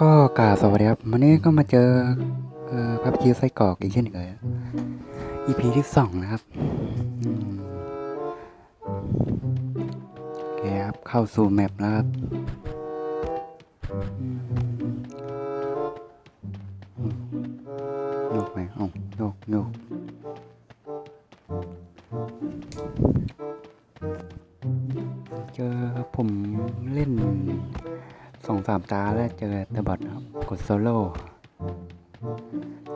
ก็กาสวัสดีครับวันนี้ก็มาเจอเออพับจีไส้กรอกอีกเช่นเคย EP ที่สองนะครับโอเคครับเข้าสู่แมปแล้วครับโยกไปเอ้าโยกโยกเจอผมเล่น สองสามตาแล้วเจอแต่บอทนะครับ กดโซโล่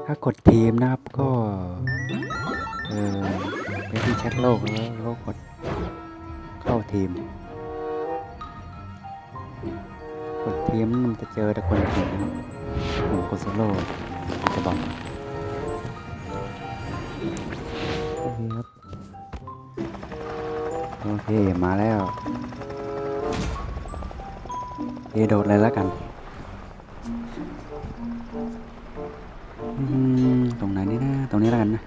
ถ้ากดทีมนะครับก็ เออไปที่แชทโลกแล้วแล้วก็กดเข้าทีม กดทีมมันจะเจอแต่คนทีมนะครับผมกดโซโล่จะบอกโอเคครับ โอเค มาแล้ว เอโดดเลยแล้วกัน ตรงไหนนี่นะตรงนี้แล้วกันนะ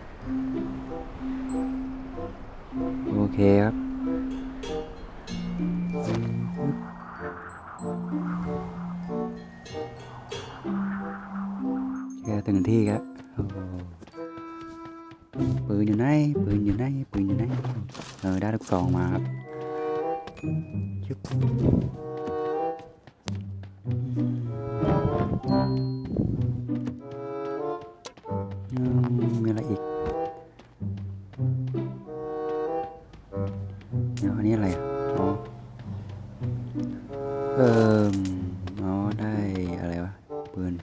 โอเคครับแค่ถึงที่ครับโอ้โหปืนอยู่ไหน ปืนอยู่ไหน ปืนอยู่ไหน เออได้ลูกซองมาครับชึบ มีอะไรอีก เดี๋ยวอันนี้อะไรอะอ๋อเอ่ออ๋อได้อะไรวะปืน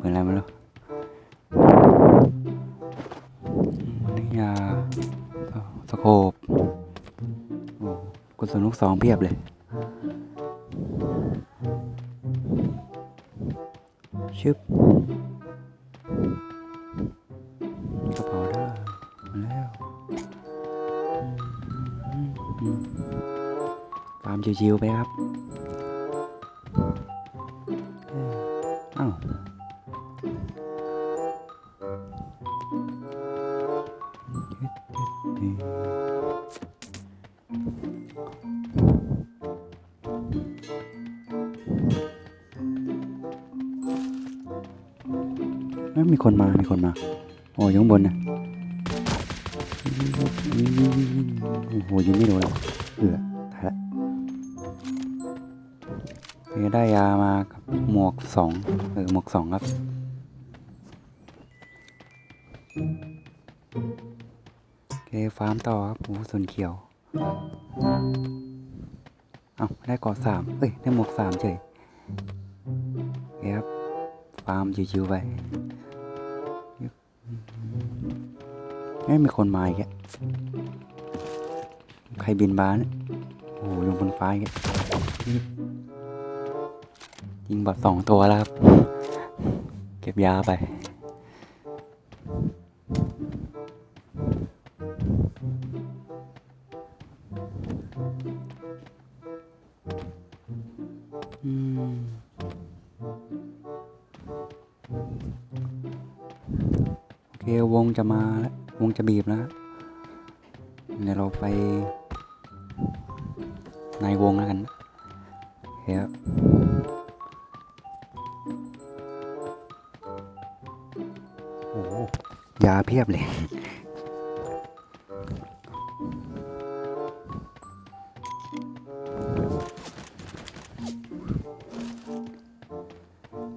ปืนอะไรม่รู้อืมนี่ยาสโคปโอ้กุศลลูกสองเพียบเลย ชึบกระเป๋าได้มาแล้วตามชิวๆไปครับเอ้ยเอ้า เอ้ยมีคนมา มีคนมา โอ้ยอยู่ข้างบนนะโอ้โหยิงไม่โดนเอือตายละโอเคได้ยามากับหมวกสองเออหมวกสองครับโอเคฟาร์มต่อครับโอ้ส่วนเขียว เอาได้กาะสามเอ้ย ได้หมวกสามเฉยเคครับฟาร์มชิวๆไป ไม่มีคนมาอีกอะใครบินบ้านโอ้โหอยู่บนฟ้าอีกยิงบอดสองตัวแล้วครับ เก็บยาไปอืมโอเควงจะมาแล้ว วงจะบีบแล้วเดี๋ยวเราไปในวงแล้วกันเฮ้ยโอ้ยาเพียบเลย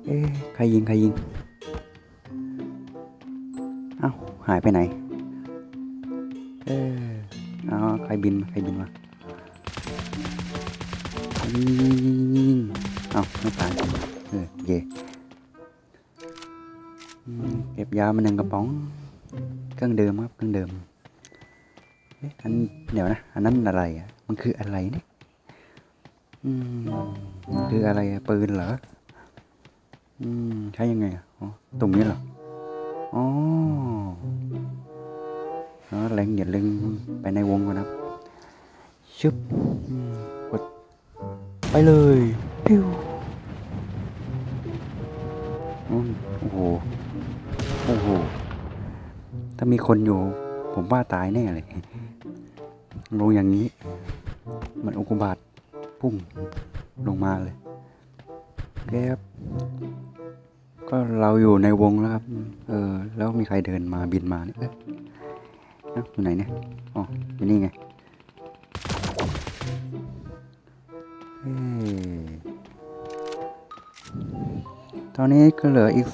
เอ๊ใครยิง ใครยิง เอ้า หายไปไหน ใครบินมาใครบินมายิงเอาไม่ตายเออเย่อืมเก็บยามาหนึ่งกระป๋อง เครื่องเดิมครับเครื่องเดิมเอ๊ะอันเดี๋ยวนะ อันนั้นอะไรอะ มันคืออะไรเนี่ยอืมคืออะไรปืนเหรอ อืม ใช้ยังไงอะ อ๋อ ตรงนี้เหรอ อ๋อ đó lên nhìn lưng ไปในวงก่อนครับชึบกดไปเลยปิ้วโอ้โหโอ้โหถ้ามีคนอยู่ ผมว่าตายแน่เลยลงอย่างนี้ มันอุกบาตพุ่งลงมาเลยเครับก็เราอยู่ในวงแล้วครับ เออ แล้วมีใครเดินมาบินมาเนี่ย อะอยู่ไหนเนี่ยอ๋ออยู่นี่ไงเอ้ตอนนี้ก็เหลืออีก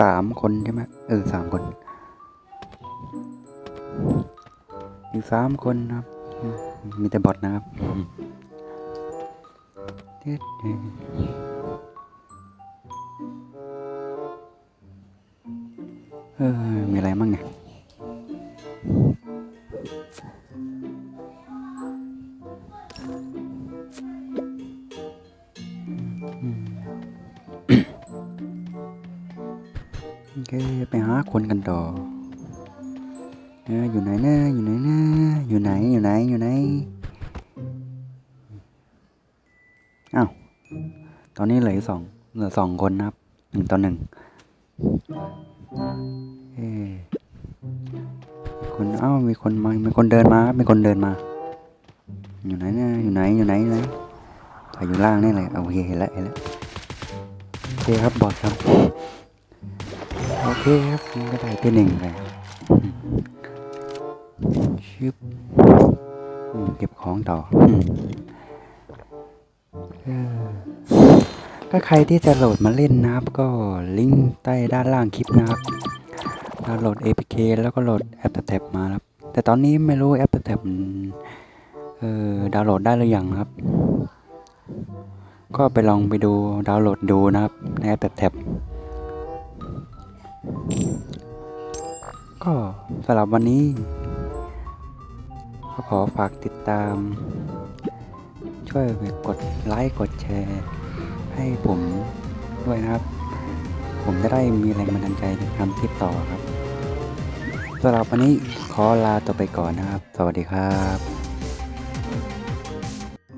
สามคนใช่ไหมเออสามคน อีกสามคนครับ มีแต่บอทนะครับเด็ดเด็ดเออมีอะไรมั่งเนี่ย คนกันต่ออยู่ไหนนะอยู่ไหนนะอยู่ไหนอยู่ไหนอยู่ไหนอ้าวตอนนี้เหลือสองเหลือสองคนนะครับหนึ่งต่อหนึ่งเอ้มีคนเอ้ามีคนมามีคนเดินมาครับมีคนเดินมา อยู่ไหนนะอยู่ไหนอยู่ไหนอยู่ไหนถ่ายอยู่ล่างนี่เลยโอเคเห็นแล้วเห็นแล้วโอเคครับบอดครับ คครับผมก็ได้ที่หนึ่งเลยชิบเก็บของต่ออืมเออถ้าใครที่จะโหลดมาเล่นนะครับ ก็ลิงก์ใต้ด้านล่างคลิปนะครับดาวน์โหลด APK แล้วก็โหลดแอปแท็บมาครับ แต่ตอนนี้ไม่รู้แอปแท็บเออดาวน์โหลดได้หรือยังครับ ก็ไปลองไปดูดาวน์โหลดดูนะครับในแอปแท็บ ก็สำหรับวันนี้ก็ขอฝากติดตาม ช่วยกดไลค์กดแชร์ ให้ผมด้วยนะครับ ผมจะได้มีแรงบันดาลใจในการทำคลิปต่อครับสำหรับวันนี้ขอลาตัวไปก่อนนะครับ สวัสดีครับ